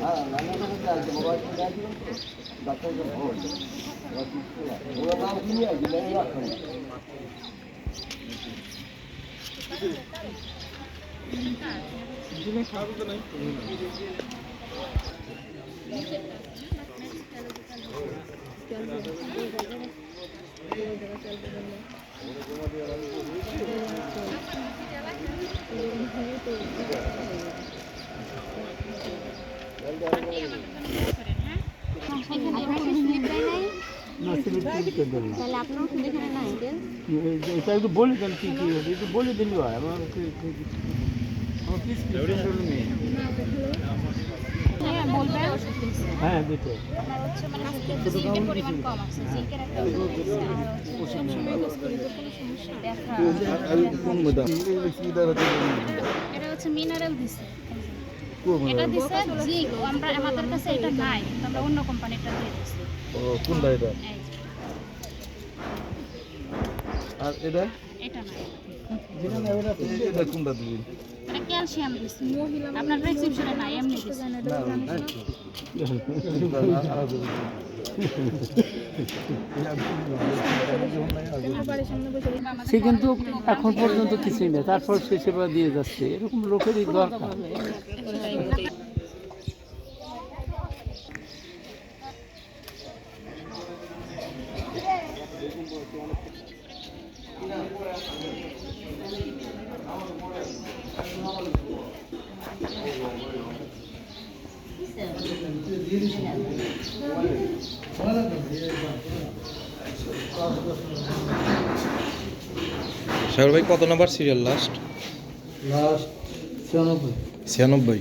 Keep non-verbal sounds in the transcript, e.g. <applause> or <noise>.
না সিলেট দিতে দেন না। তাহলে আপনার ওষুধ এখানে নাই দেন এ- এটা একটু বলে দেন কি কি হবে একটু বলে দিলে হয় আমার হ্যাঁ দিতে এটা হচ্ছে মিনারেল দিছে। এটা দিছে জিঙ্ক আমরা আমাদের কাছে এটা নাই আমরা অন্য কোম্পানিটা দিয়ে দিছি। কোনটা এটা? আর এটা? এটা নাই। এটা কোনটা দিবি? এটা ক্যালসিয়াম দিছে। আপনার প্রেসক্রিপশনে নাই এমনি দিছে। <laughs> সে কিন্তু এখন পর্যন্ত কিছুই না তারপর সে সেবা দিয়ে যাচ্ছে। এরকম লোকেরই দরকার। সাগর ভাই কত নাম্বার সিরিয়াল লাস্ট লাস্ট ছিয়ানব্বই। ছিয়ানব্বই।